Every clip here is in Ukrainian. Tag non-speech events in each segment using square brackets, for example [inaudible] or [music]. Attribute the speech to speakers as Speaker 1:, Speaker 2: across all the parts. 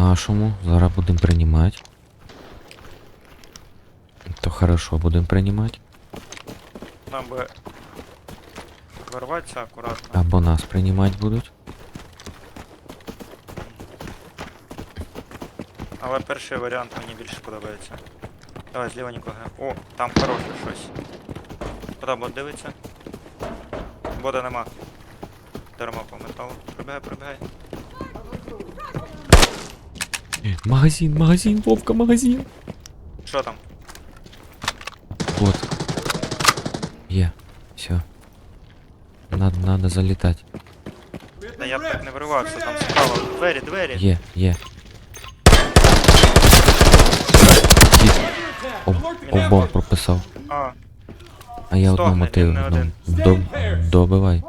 Speaker 1: Нашому. Зараз будемо приймати. То хорошо, будемо приймати.
Speaker 2: Нам би вирватися акуратно.
Speaker 1: Або нас приймати будуть.
Speaker 2: Але перший варіант мені більше подобається. Давай, зліва нікого. О, там хороше щось. Куди бот дивиться? Бода нема. Дарма по металу. Прибігай, прибігай.
Speaker 1: Магазин, магазин, Вовка, магазин.
Speaker 2: Що там?
Speaker 1: Вот. Є. Все. Надо, надо залітати.
Speaker 2: Та я б так не виривався, там справа. Двері, двері.
Speaker 1: Є, є. Тіп. Об, обом прописав.
Speaker 2: А,
Speaker 1: А я
Speaker 2: Стогне,
Speaker 1: одному ти
Speaker 2: він не
Speaker 1: одному.
Speaker 2: один.
Speaker 1: До, добивай.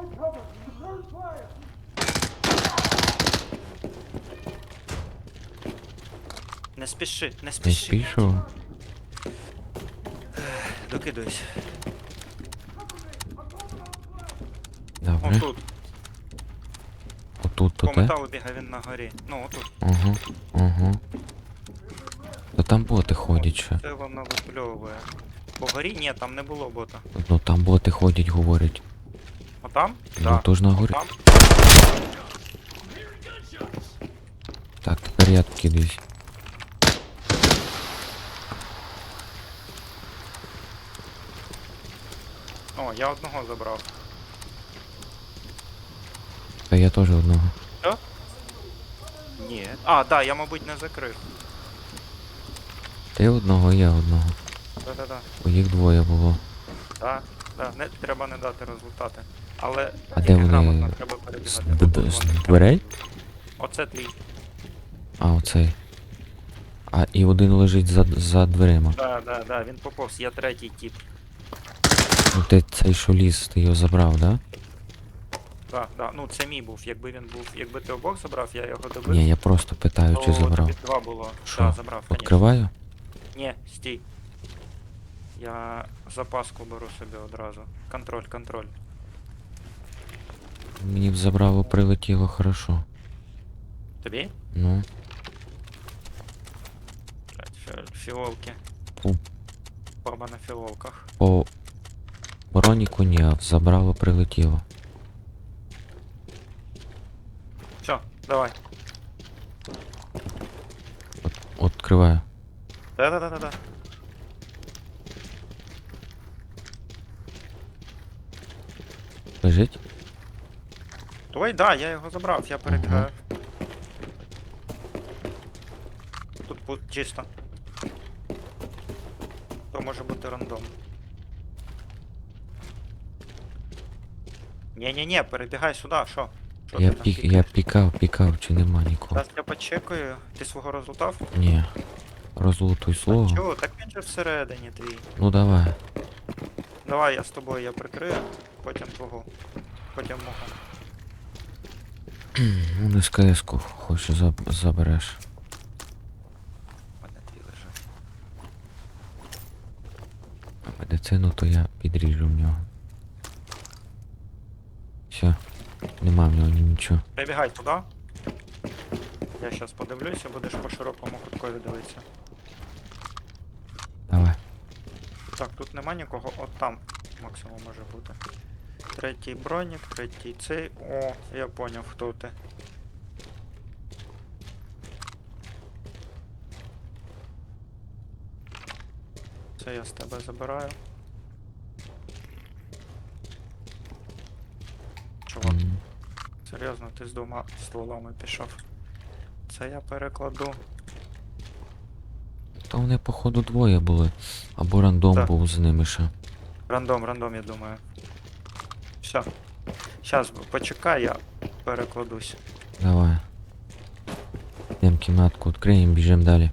Speaker 2: Не спіши, не
Speaker 1: Не
Speaker 2: спіши.
Speaker 1: спішу.
Speaker 2: Докидуйся.
Speaker 1: Добре.
Speaker 2: Отут.
Speaker 1: Отут
Speaker 2: По
Speaker 1: те.
Speaker 2: металу бігає він на горі. Ну, отут.
Speaker 1: Ага, ага. То там боти ходять ще.
Speaker 2: Це воно випльовує. По горі? Ні, там не було бота.
Speaker 1: Ну там боти ходять, говорять.
Speaker 2: Отам?
Speaker 1: Ну то ж на горі.
Speaker 2: Там?
Speaker 1: Так, тепер я тут кидаюсь.
Speaker 2: О, я одного забрав.
Speaker 1: Та я теж одного.
Speaker 2: Ні. А, да, я, мабуть, не закрив.
Speaker 1: Ти одного, я одного.
Speaker 2: Да-да-да.
Speaker 1: Бо їх двоє було.
Speaker 2: Да, да, не, треба не дати результати. Але
Speaker 1: А
Speaker 2: тільки
Speaker 1: де вони?
Speaker 2: треба
Speaker 1: З,
Speaker 2: перебігати.
Speaker 1: д- д- з дверей?
Speaker 2: Оце твій.
Speaker 1: А, оцей. А і один лежить за, за дверима.
Speaker 2: Да, да, да, він поповз, я третій тип.
Speaker 1: Ну ти цей що ліз, ти його забрав, да?
Speaker 2: Да, да. Ну це мій був. Якби він був, якби ти обох забрав, я його добив.
Speaker 1: Ні, я просто питаю, чи забрав.
Speaker 2: тобі два було.
Speaker 1: Що,
Speaker 2: Да, забрав.
Speaker 1: Відкриваю?
Speaker 2: Ні, стій. Я запаску беру собі одразу. Контроль, контроль.
Speaker 1: Мені б забрало прилетіло хорошо.
Speaker 2: Тобі?
Speaker 1: Ну,
Speaker 2: Блядь, фі- Філовки.
Speaker 1: У.
Speaker 2: Баба на філовках.
Speaker 1: по броніку ні, а забрало прилетіло.
Speaker 2: Все, давай.
Speaker 1: От, відкриваю.
Speaker 2: Да-да-да-да-да.
Speaker 1: Лежить?
Speaker 2: Ой, да, я його забрав, я перебігаю. Тут пут чисто. То може бути рандом. Ні-ні-ні, перебігай сюди, що? Що
Speaker 1: Я
Speaker 2: ти там
Speaker 1: пік, я
Speaker 2: пікаєш?
Speaker 1: пікав, пікав, чи нема нікого.
Speaker 2: Зараз я почекаю, ти свого розлутав?
Speaker 1: Ні. Розлутуй слово.
Speaker 2: Чого? Так він же всередині твій.
Speaker 1: Ну давай.
Speaker 2: Давай я з тобою я прикрию, потім твого. Потім мого. [clears throat]
Speaker 1: Ну не СКС-ку хочу заб- забереш.
Speaker 2: У мене твій лежить.
Speaker 1: А медицину то я підріжу в нього. Все. Нема в нього нічого.
Speaker 2: Прибігай туди. Я щас подивлюся, будеш по широкому куткові дивитися.
Speaker 1: Давай.
Speaker 2: Так, тут нема нікого, от там максимум може бути. Третій бронік, третій цей. О, я поняв, хто ти. Це я з тебе забираю. Чувак,
Speaker 1: М.
Speaker 2: серйозно, ти з двома стволами пішов. Це я перекладу.
Speaker 1: Та вони походу двоє були. Або рандом
Speaker 2: Так.
Speaker 1: був з ними ще.
Speaker 2: Рандом, рандом, я думаю. Все. Сейчас, почекай, я перекладусь.
Speaker 1: Давай. Йдем кімнатку відкриємо, біжимо далі.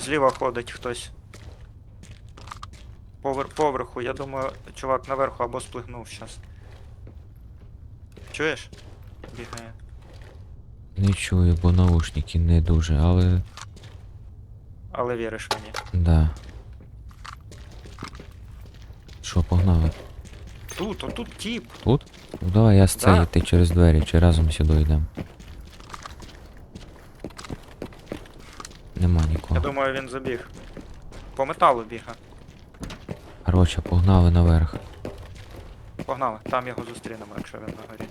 Speaker 2: Зліва ходить хтось. Повер... Поверху, я думаю, чувак наверху або сплигнув щас. Чуєш? Бігає.
Speaker 1: Не чую, бо наушники не дуже, але
Speaker 2: Але віриш мені.
Speaker 1: да. Що, погнали?
Speaker 2: Тут, отут тіп.
Speaker 1: Тут? Ну давай я з
Speaker 2: Да.
Speaker 1: ти через двері, чи разом сюди йдемо. Нема
Speaker 2: Я
Speaker 1: нікого.
Speaker 2: думаю, він забіг. По металу біга.
Speaker 1: Короче, погнали наверх.
Speaker 2: Погнали, там його зустрінемо, якщо він на горі.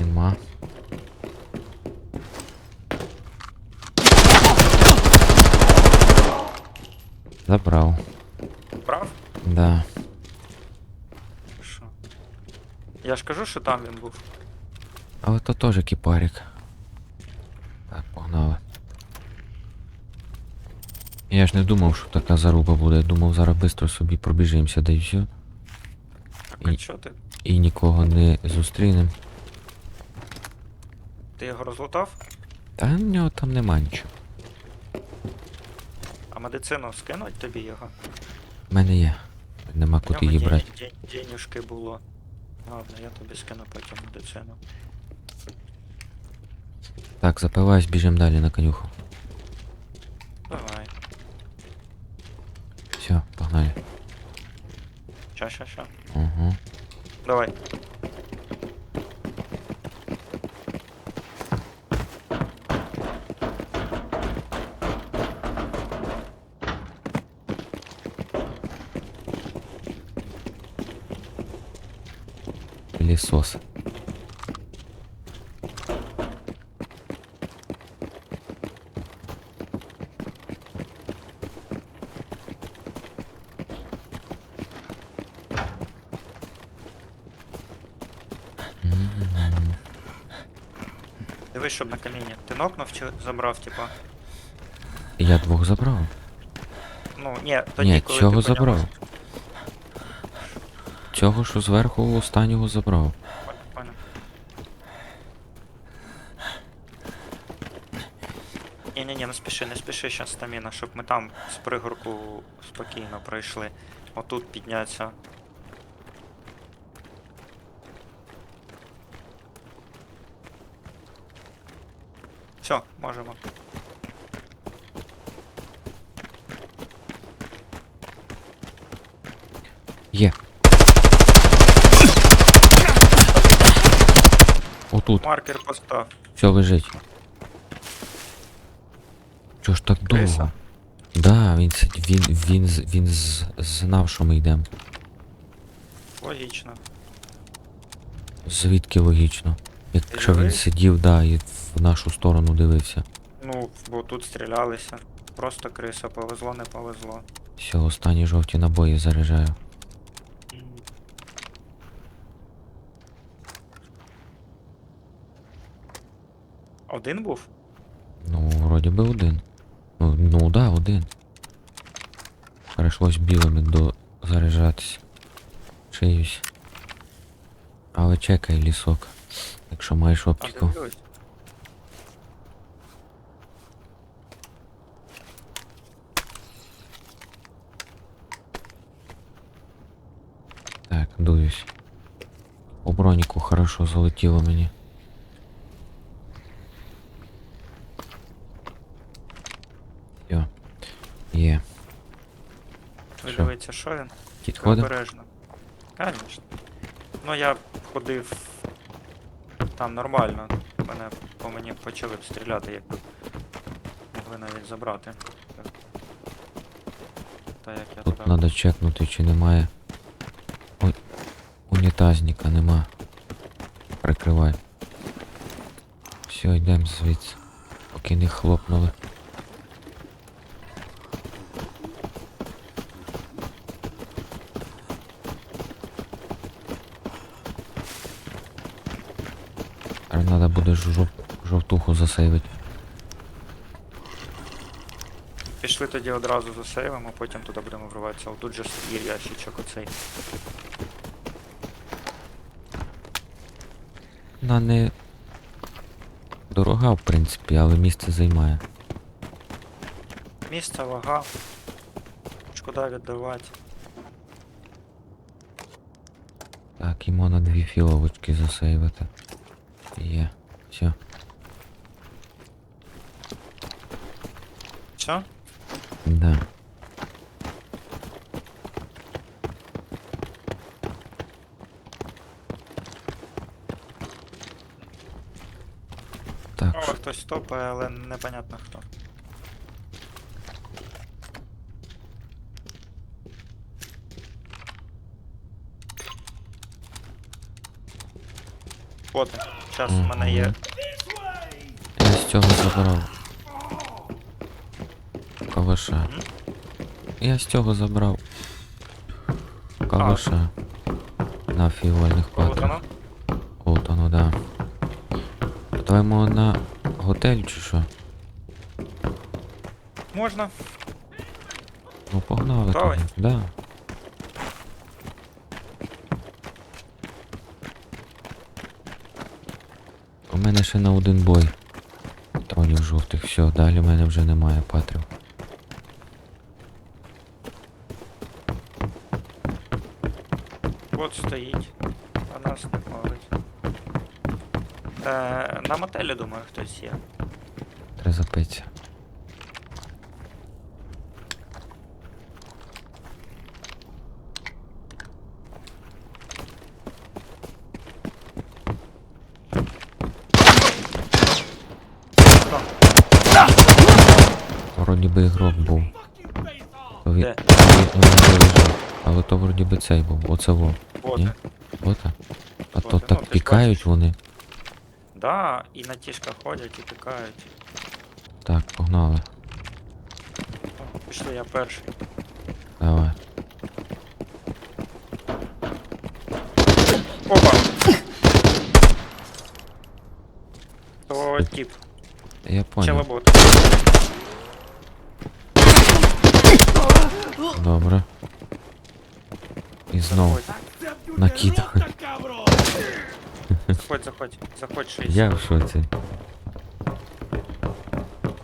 Speaker 1: Нема. Забрав.
Speaker 2: Прав?
Speaker 1: Да.
Speaker 2: Що? Я ж кажу, що там він був.
Speaker 1: Але то теж кіпарик. Так, погнали. Я ж не думав, що така заруба буде. Думав, зараз швидко собі пробіжимося, да і все.
Speaker 2: Так,
Speaker 1: І-
Speaker 2: що ти?
Speaker 1: І нікого не зустрінем.
Speaker 2: Ти його розлутав?
Speaker 1: Та в нього там нема нічого.
Speaker 2: А медицину скинуть тобі його?
Speaker 1: В мене є. Нема куди її брати.
Speaker 2: день- було. Ладно, я тобі скину потім медицину.
Speaker 1: Так, запиваюсь, біжимо далі на конюху.
Speaker 2: Давай.
Speaker 1: Все, погнали.
Speaker 2: Ща, ща, ща.
Speaker 1: Угу.
Speaker 2: Давай.
Speaker 1: Пилісос.
Speaker 2: Дивись, щоб на камінні. Ти нокнув чи забрав, типа?
Speaker 1: Я двох забрав.
Speaker 2: Ну, ні, тоді,
Speaker 1: Ні,
Speaker 2: коли
Speaker 1: цього
Speaker 2: ти по ньому-
Speaker 1: забрав. Цього, що зверху останнього забрав.
Speaker 2: Понял. Ні-ні-ні, не спіши, не спіши щас стаміна, щоб ми там з пригорку спокійно пройшли. Отут підняться. Все, можемо.
Speaker 1: Є. Отут.
Speaker 2: Маркер постав.
Speaker 1: Все лежить. Чого ж так
Speaker 2: Криса?
Speaker 1: довго? Да, він сидь- він він з- він з- знав, що ми йдемо.
Speaker 2: Логічно.
Speaker 1: Звідки логічно? Якщо він сидів, да, і в нашу сторону дивився.
Speaker 2: Ну, бо тут стрілялися. Просто криса, повезло, не повезло.
Speaker 1: Все, останні жовті набої заряджаю.
Speaker 2: Один був?
Speaker 1: Ну, вроді би один. Ну, ну да, один. Перейшлось білими до заряджатися. Чиюсь. Але чекай лісок. Якщо маєш оптику. Так, дуюсь. У броніку хорошо залетіло мені. Все. Є.
Speaker 2: Ви
Speaker 1: Що?
Speaker 2: дивіться, що він?
Speaker 1: Підходимо?
Speaker 2: Обережно. Конечно. Ну я ходив там нормально. Мене по мені почали б стріляти, якби могли навіть забрати. Та як я
Speaker 1: Тут
Speaker 2: туди.
Speaker 1: Надо чекнути, чи немає. Ой, унітазника нема. Прикривай. Все, йдемо звідси. Поки не хлопнули. Тепер треба буде жов... жовтуху засейвити.
Speaker 2: Пішли тоді одразу засейвимо, потім туди будемо вриватися. Отут же є ящичок оцей.
Speaker 1: Вона не дорога, в принципі, але місце займає.
Speaker 2: Місце, вага. Шкода віддавати.
Speaker 1: Так, і можна дві філовочки засейвити. Є. Все.
Speaker 2: Все?
Speaker 1: Да. Так.
Speaker 2: О, хтось топає, але непонятно кто. Вот. Зараз у мене є.
Speaker 1: Я з цього забрав. Калаша. Я з цього забрав. Калаша. На фіольних патрах.
Speaker 2: Полутонув?
Speaker 1: Олтону, да. Даваймо на готель чи що?
Speaker 2: Можна.
Speaker 1: Ну погнали тоді. Да. У мене ще на один бой. Патронів жовтих. Все, далі в мене вже немає патрів.
Speaker 2: Бот стоїть. А нас не палить. Е, на мотелі, думаю, хтось є.
Speaker 1: Треба запитися.
Speaker 2: Хто?
Speaker 1: Вроді би ігрок був. То він,
Speaker 2: Де?
Speaker 1: він не лежав. Але то вроді би цей був. Оце во. Ні? Ота? А то
Speaker 2: ну,
Speaker 1: так
Speaker 2: ти ж
Speaker 1: пікають
Speaker 2: бачиш.
Speaker 1: вони.
Speaker 2: Да, і на тішках ходять і пікають.
Speaker 1: Так, погнали.
Speaker 2: Пішли, я перший.
Speaker 1: Давай.
Speaker 2: Опа! То тип.
Speaker 1: Я понял.
Speaker 2: Челобот.
Speaker 1: Добре. І знов накид.
Speaker 2: Заходь, заходь, заходь, шесть.
Speaker 1: Я в шоці.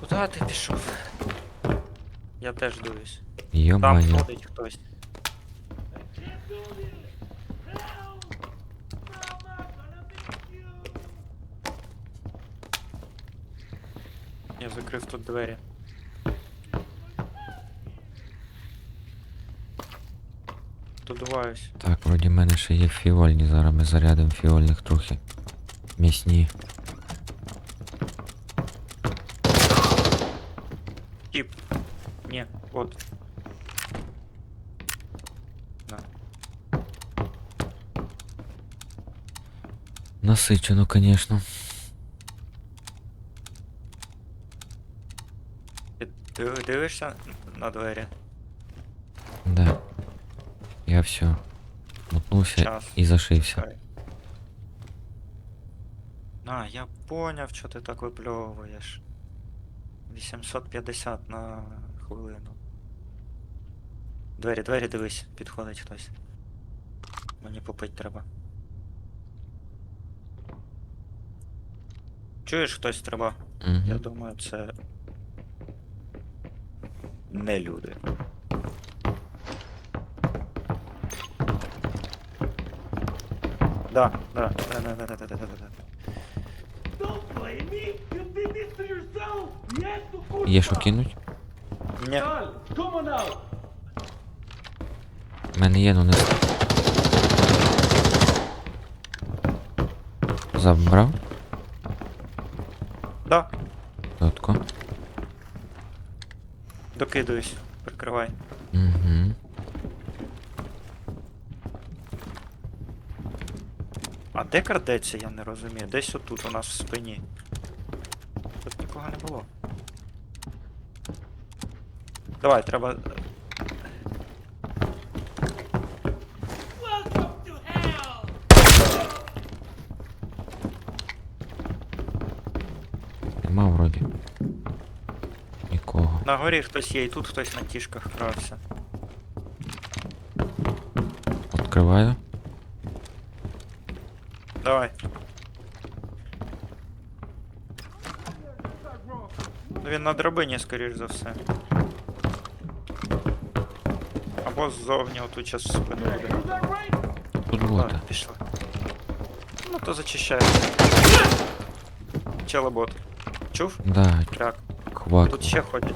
Speaker 2: Куда ти пішов? Я теж дивлюсь. Там
Speaker 1: Йо-моє.
Speaker 2: ходить хтось. Я закрив тут двері. Додуваюсь.
Speaker 1: Так, вроді в мене ще є фіольні, зараз ми зарядимо фіольних трохи. М'ясні.
Speaker 2: Тип. Ні, от. На.
Speaker 1: Насичено, звісно.
Speaker 2: Ти дивишся на двері?
Speaker 1: Я все. Мотнувся
Speaker 2: Час.
Speaker 1: і зашився.
Speaker 2: А, я поняв, що ти так випльовуєш. 850 на хвилину. Двері, двері дивись, підходить хтось. Мені попить треба. Чуєш, хтось треба? Я
Speaker 1: Угу.
Speaker 2: думаю, це. Не люди. Да, да, да, да, да, да, да, да, да!
Speaker 1: Є що кинуть?
Speaker 2: Ні!
Speaker 1: У мене є, ну не. Забрав?
Speaker 2: да,
Speaker 1: Дотко.
Speaker 2: докидуюсь, прикривай.
Speaker 1: Угу.
Speaker 2: А де крадеться, я не розумію. Десь отут у нас в спині. Тут нікого не було. Давай, треба.
Speaker 1: Нема вроді. Нікого.
Speaker 2: На горі хтось є, і тут хтось на тішках грався.
Speaker 1: Відкриваю.
Speaker 2: на драбині, скоріш за все. Або ззовні отут час в спину буде.
Speaker 3: Is that right?
Speaker 1: Тут
Speaker 2: Так,
Speaker 1: бота.
Speaker 2: пішли. Ну то зачищай. Челобот. Чув?
Speaker 1: Да,
Speaker 2: Кряк.
Speaker 1: квак.
Speaker 2: Тут ще ходять.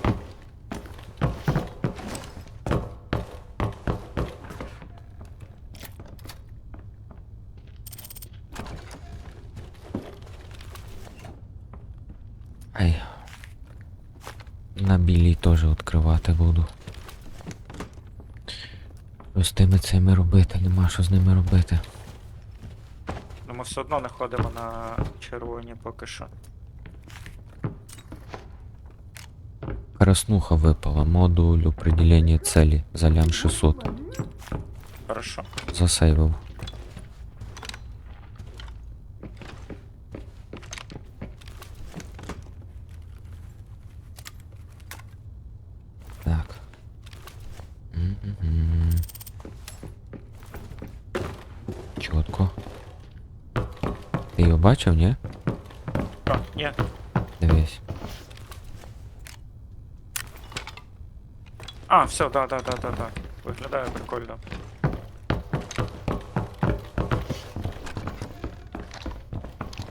Speaker 1: Ай, На білій теж відкривати буду. Що з тими цими робити, нема що з ними робити.
Speaker 2: Ну ми все одно не ходимо на червоні поки що.
Speaker 1: Краснуха випала, модуль определення целі за лям 600.
Speaker 2: Хорошо.
Speaker 1: Засейвив. бачив, ні?
Speaker 2: А, ні.
Speaker 1: Дивись.
Speaker 2: А, все, да, да, да, да, да. Виглядає прикольно.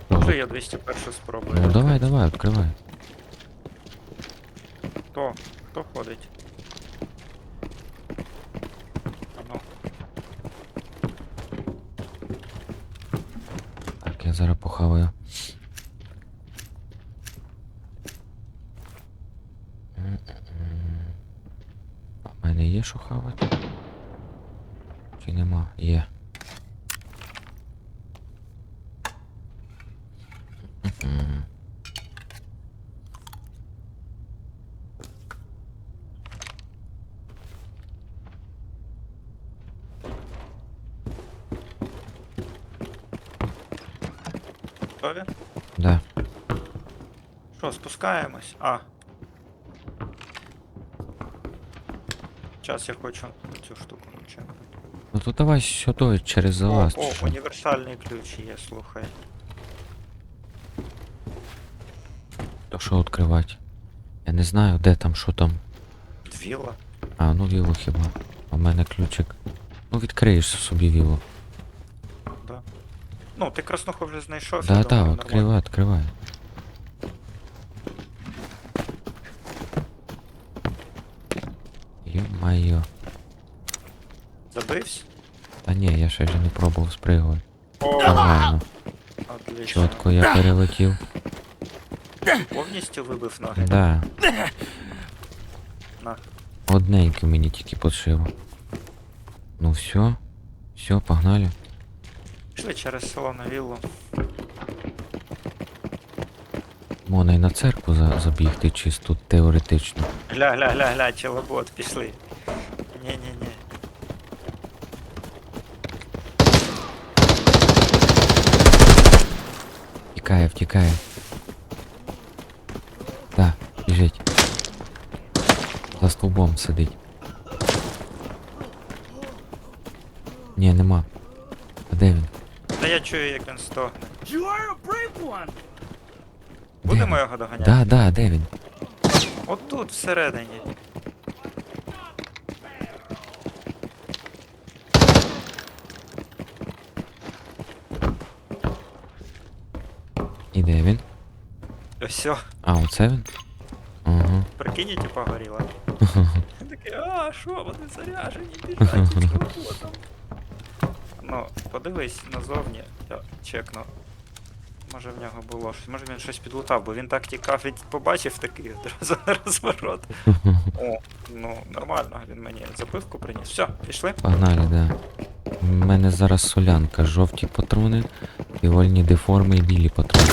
Speaker 2: Може я 201 спробую.
Speaker 1: Ну давай, давай, відкривай.
Speaker 2: Хто? Хто ходить? Готові?
Speaker 1: Да.
Speaker 2: Що, спускаємось? А. Зараз я хочу цю штуку чекати.
Speaker 1: Ну то давай сюди через
Speaker 2: О,
Speaker 1: залаз.
Speaker 2: о,
Speaker 1: чи
Speaker 2: універсальний ключ є, слухай.
Speaker 1: То що відкривати? Я не знаю, де там, що там.
Speaker 2: Віла.
Speaker 1: А, ну віло хіба. В мене ключик. Ну відкриєш собі віло.
Speaker 2: Да. Ну, ти краснуху вже знайшов.
Speaker 1: Да,
Speaker 2: я
Speaker 1: да,
Speaker 2: думаю, нормально.
Speaker 1: відкривай, відкривай. Йо-майо.
Speaker 2: Забився?
Speaker 1: Та ні, я ще ж не пробував спригувати.
Speaker 2: О,
Speaker 1: Нормально.
Speaker 2: отлично.
Speaker 1: Чітко я перелетів.
Speaker 2: Повністю вибив ноги.
Speaker 1: Да.
Speaker 2: На.
Speaker 1: Одненько мені тільки подшило. Ну все. Все, погнали.
Speaker 2: Пішли через село на віллу.
Speaker 1: Можна і на церкву за забігти, чисто теоретично.
Speaker 2: Гля, гля, гля, гля, челобот, пішли. Ні-ні-ні.
Speaker 1: Втікає, втікає. Так, біжить. За стовбом сидить. Ні, нема. А де він?
Speaker 2: Та я чую, як він стогне.
Speaker 3: You are a brave one.
Speaker 2: Будемо його доганяти?
Speaker 1: Да, да, де він?
Speaker 2: От тут, всередині.
Speaker 1: І де він?
Speaker 2: Все,
Speaker 1: А, оце він? Ага.
Speaker 2: прикинь, типа горіла. [laughs] Такий, а, що, вони заряжені, біжать, чого там? Ну, подивись назовні, я чекну. Може в нього було щось, може він щось підлутав, бо він так тікав і побачив такий одразу на розворот. О, ну нормально, він мені запивку приніс. Все, пішли.
Speaker 1: Погнали, да. У мене зараз солянка, жовті патрони, півольні деформи і білі патрони.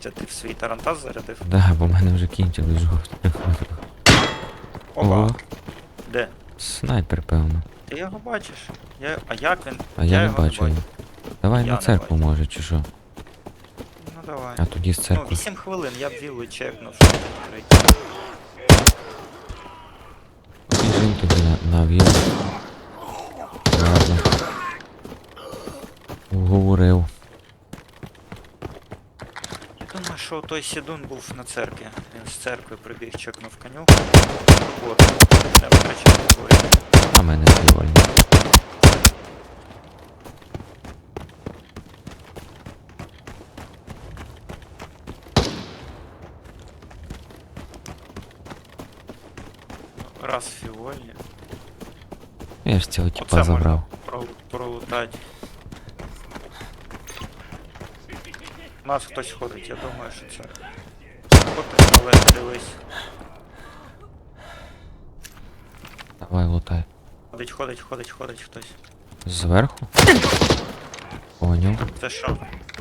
Speaker 2: Це ти в свій тарантас зарядив?
Speaker 1: Да, бо в мене вже кінчили жовті.
Speaker 2: Опа.
Speaker 1: О,
Speaker 2: Де?
Speaker 1: снайпер, певно.
Speaker 2: Ти його бачиш? Я... А як він?
Speaker 1: А я, не
Speaker 2: його
Speaker 1: бачу його. Давай
Speaker 2: Я
Speaker 1: на церкву
Speaker 2: бачу.
Speaker 1: може, чи що?
Speaker 2: Ну давай.
Speaker 1: А тоді з
Speaker 2: Ну,
Speaker 1: церкви.
Speaker 2: 8 хвилин, я б віллу чекнув, щоб відкрити.
Speaker 1: Біжим тоді на, на. Ладно. Уговорив.
Speaker 2: Я думаю, що той сідун був на церкві. Він з церкви прибіг, чекнув коню. От, не втрачав бою.
Speaker 1: А мене півольні.
Speaker 2: Раз фіольні.
Speaker 1: Я ж цього
Speaker 2: Оце
Speaker 1: типа
Speaker 2: можна
Speaker 1: забрав.
Speaker 2: про- пролутати. У нас хтось ходить, я думаю, що це. От, але дивись.
Speaker 1: Давай лутай.
Speaker 2: Ходить, ходить, ходить, ходить хтось.
Speaker 1: Зверху? Поняв.
Speaker 2: Це що?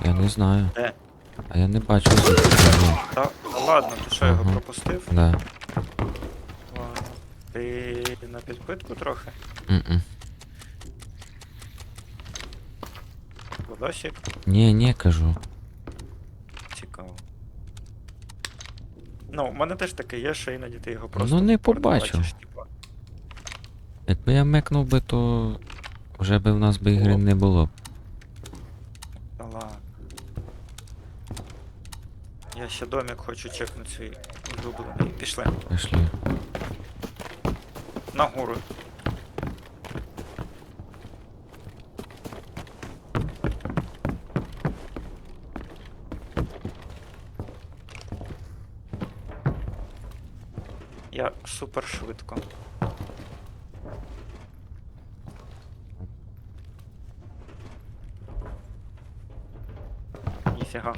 Speaker 1: Я не знаю.
Speaker 2: Де?
Speaker 1: А я не бачу
Speaker 2: Та, ладно, ти що його
Speaker 1: Ага.
Speaker 2: пропустив?
Speaker 1: Да.
Speaker 2: Ладно. Ти на підпитку трохи?
Speaker 1: М-м.
Speaker 2: Водосік?
Speaker 1: Ні, ні, кажу.
Speaker 2: Цікаво. Ну, у мене теж таке є, що іноді ти його просто.
Speaker 1: Ну, не побачив.
Speaker 2: бачиш.
Speaker 1: Якби я мекнув би, то вже би в нас би ігри не було.
Speaker 2: Та ладно. Я ще домик хочу чекнути свій улюблений. Пішли.
Speaker 1: Пішли.
Speaker 2: Нагору. Я супер швидко. Ніфіга.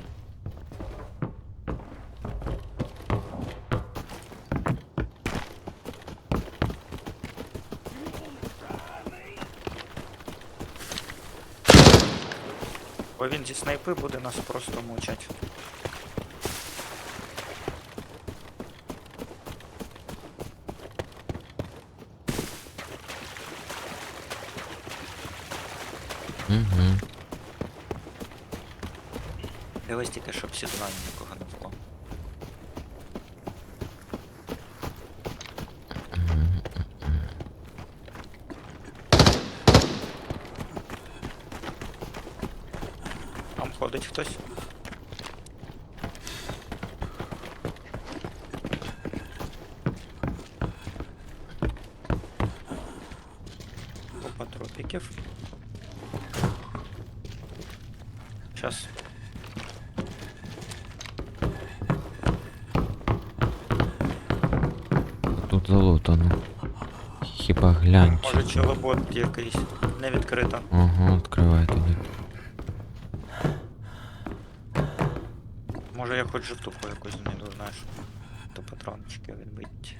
Speaker 2: Бо він зі снайпи буде нас просто мучать.
Speaker 1: Угу.
Speaker 2: Дивись тільки, щоб сідна нікого не вклав. Там ходить хтось.
Speaker 1: Глянь.
Speaker 2: Може
Speaker 1: чи-
Speaker 2: челобот якийсь не відкрита.
Speaker 1: Ага, відкривай тоді.
Speaker 2: Може я хоч жовтуху якусь знайду, знаєш. То патрончики відбить.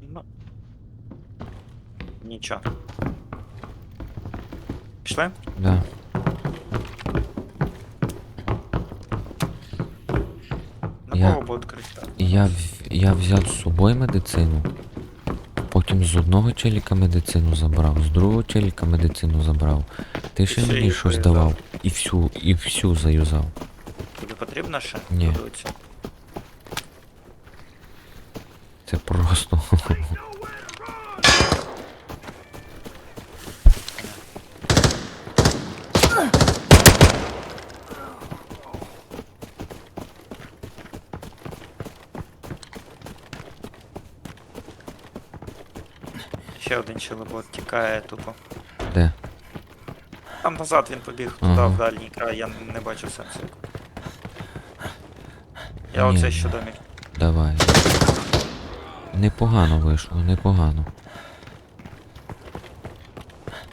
Speaker 2: Ну. Нічого. Пішли?
Speaker 1: Да.
Speaker 2: На
Speaker 1: Я-
Speaker 2: кого буде кричати?
Speaker 1: Я, в- я взяв з собою медицину. Потім з одного челіка медицину забрав, з другого челіка медицину забрав. Ти ще мені
Speaker 2: їх
Speaker 1: щось давав. І всю, і всю заюзав.
Speaker 2: Тобі потрібно ще?
Speaker 1: Ні.
Speaker 2: Додуться.
Speaker 1: Це просто.
Speaker 2: Ще один челобот тікає тупо.
Speaker 1: Де?
Speaker 2: Там назад він побіг туди,
Speaker 1: Ага.
Speaker 2: в дальній край, я не бачу сенсу. Я
Speaker 1: Ні,
Speaker 2: оцей
Speaker 1: ні.
Speaker 2: ще домик.
Speaker 1: Давай. Непогано вийшло, непогано.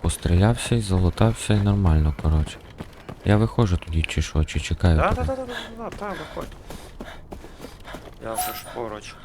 Speaker 1: Пострілявся і залутався і нормально, коротше. Я виходжу тоді чи що, чи чекаю.
Speaker 2: Да,
Speaker 1: тебе?
Speaker 2: да, да, да, да, да, да, виходь. Я вже ж поруч.